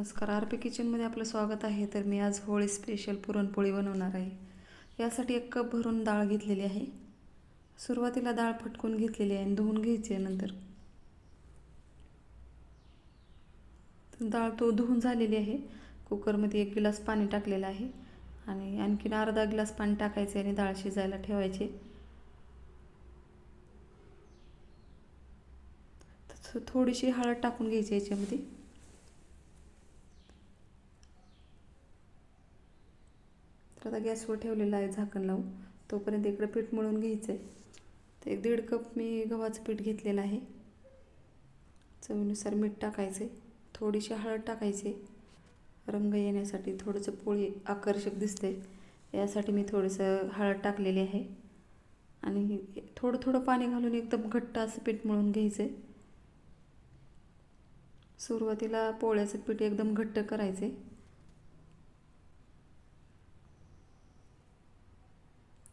नमस्कार. R P किचनमध्ये आपलं स्वागत आहे. तर मी आज होळी स्पेशल पुरणपोळी बनवणार आहे. यासाठी एक कप भरून डाळ घेतलेली आहे. सुरुवातीला डाळ फटकून घेतलेली आहे आणि धुवून घ्यायची आहे नंतर. डाळ तो धुवून झालेली आहे. कुकरमध्ये एक गिलास पाणी टाकलेलं आहे आणि आणखीन अर्धा गिलास पाणी टाकायचे आणि डाळ शिजायला ठेवायची. थोडीशी हळद टाकून घ्यायची याच्यामध्ये तर आता गॅसवर ठेवलेलं आहे झाकण लावून. तोपर्यंत इकडं पीठ मळून घ्यायचं आहे तर एक दीड कप मी गव्हाचं पीठ घेतलेलं आहे. चवीनुसार मीठ टाकायचे थोडीशी हळद टाकायचे रंग येण्यासाठी थोडंसं पोळी आकर्षक दिसते यासाठी मी थोडंसं हळद टाकलेली आहे. आणि थोडं थोडं पाणी घालून एकदम घट्ट असं पीठ मळून घ्यायचं आहे सुरुवातीला पोळ्याचं पीठ एकदम घट्ट करायचे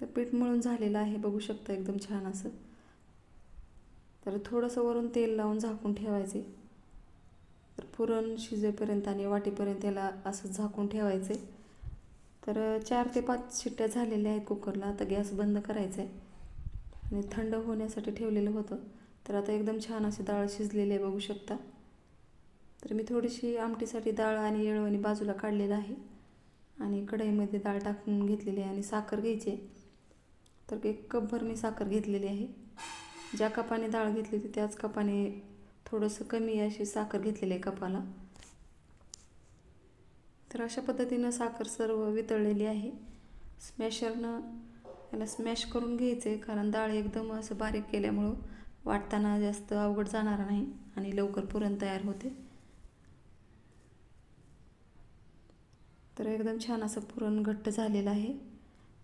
तर पीठ मळून झालेलं आहे बघू शकता एकदम छान असं. तर थोडंसं वरून तेल लावून झाकून ठेवायचे. तर पुरण शिजेपर्यंत आणि वाटीपर्यंत त्याला असं झाकून ठेवायचे. तर चार ते पाच शिट्ट्या झालेल्या आहेत कुकरला आता गॅस बंद करायचा आहे. आणि थंड होण्यासाठी ठेवलेलं होतं. तर आता एकदम छान अशी डाळ शिजलेली आहे बघू शकता. तर मी थोडीशी आमटीसाठी डाळ आणि येळवणी बाजूला काढलेलं आहे. आणि कढईमध्ये डाळ टाकून घेतलेली आहे आणि साखर घ्यायची आहे. तर एक कपभर मी साखर घेतलेली आहे. ज्या कपाने डाळ घेतली होती त्याच कपाने थोडंसं कमी अशी साखर घेतलेली आहे कपाला. तर अशा पद्धतीनं साखर सर्व वितळलेली आहे. स्मॅशरनं याला स्मॅश करून घ्यायचं आहे कारण डाळ एकदम असं बारीक केल्यामुळं वाटताना जास्त अवघड जाणार नाही आणि लवकर पुरण तयार होते. तर एकदम छान असं पुरण घट्ट झालेलं आहे.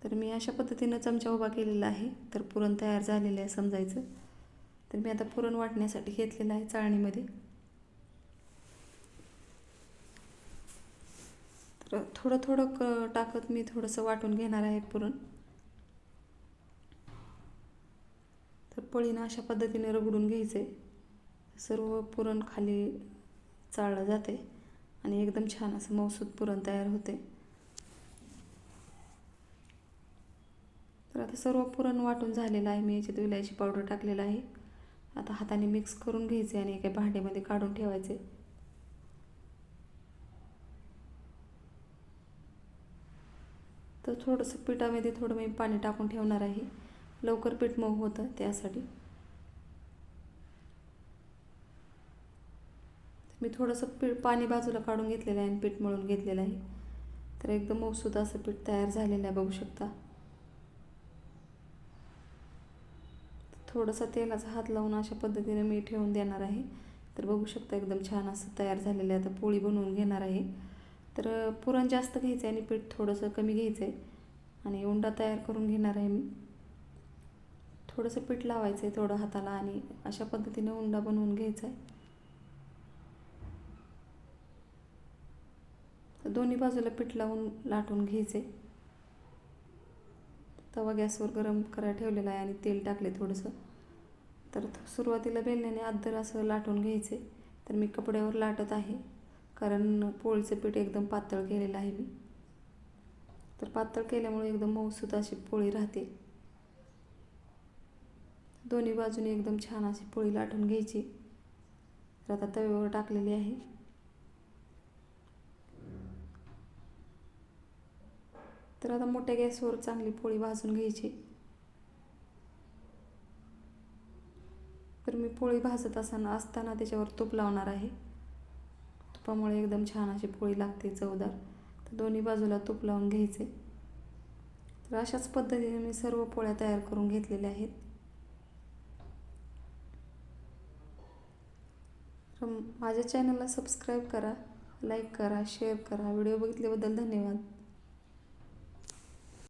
तर मी अशा पद्धतीनं चमचा उभा केलेला आहे. तर पुरण तयार झालेलं आहे समजायचं. तर मी आता पुरण वाटण्यासाठी घेतलेलं आहे चाळणीमध्ये. तर थोडं थोडं क टाकत मी थोडंसं वाटून घेणार आहे पुरण. तर पळीनं अशा पद्धतीने रगडून घ्यायचं. आहे सर्व पुरण खाली चाळलं जाते आणि एकदम छान असं मौसूद पुरण तयार होते. तर आता सर्व पुरण वाटून झालेलं आहे. मी याच्यात विलायची पावडर टाकलेलं आहे. आता हाताने मिक्स करून घ्यायचे आणि एका भांड्यामध्ये काढून ठेवायचे. तर थोडंसं पिठामध्ये थोडं मी पाणी टाकून ठेवणार आहे. लवकर पीठ मऊ होतं त्यासाठी. मी थोडंसं पीठ पाणी बाजूला काढून घेतलेलं आहे आणि पीठ मळून घेतलेलं आहे. तर एकदम मऊसूद असं पीठ तयार झालेलं आहे बघू शकता. थोडंसं तेलाचा हात लावून अशा पद्धतीने मी ठेवून देणार आहे. तर बघू शकता एकदम छान असं तयार झालेलं आहे. आता पोळी बनवून घेणार आहे. तर पुरण जास्त घ्यायचं आहे आणि पीठ थोडंसं कमी घ्यायचं आहे आणि उंडा तयार करून घेणार आहे मी. थोडंसं पीठ लावायचं आहे थोडं हाताला आणि अशा पद्धतीने उंडा बनवून घ्यायचा आहे तर दोन्ही बाजूला पीठ लावून लाटून घ्यायचे तवा गॅसवर गरम करायला ठेवलेला आहे आणि तेल टाकले थोडंसं. तर सुरुवातीला बेलण्याने अद्दर असं लाटून घ्यायचे तर मी कपड्यावर लाटत आहे. कारण पोळीचं पीठ एकदम पातळ केलेलं आहे मी. तर पातळ केल्यामुळे एकदम मऊसूत अशी पोळी राहते. दोन्ही बाजूने एकदम छान अशी पोळी लाटून घ्यायची. तर आता तव्यावर टाकलेली आहे. तर आता मोठ्या गॅसवर चांगली पोळी भाजून घ्यायची. तर मी पोळी भाजत असताना असताना त्याच्यावर तूप लावणार आहे. तुपामुळे एकदम छान अशी पोळी लागते चवदार. तर दोन्ही बाजूला तूप लावून घ्यायचे. तर अशाच पद्धतीने मी सर्व पोळ्या तयार करून घेतलेल्या आहेत. माझ्या चॅनलला सबस्क्राईब करा लाईक करा शेअर करा. व्हिडिओ बघितल्याबद्दल धन्यवाद.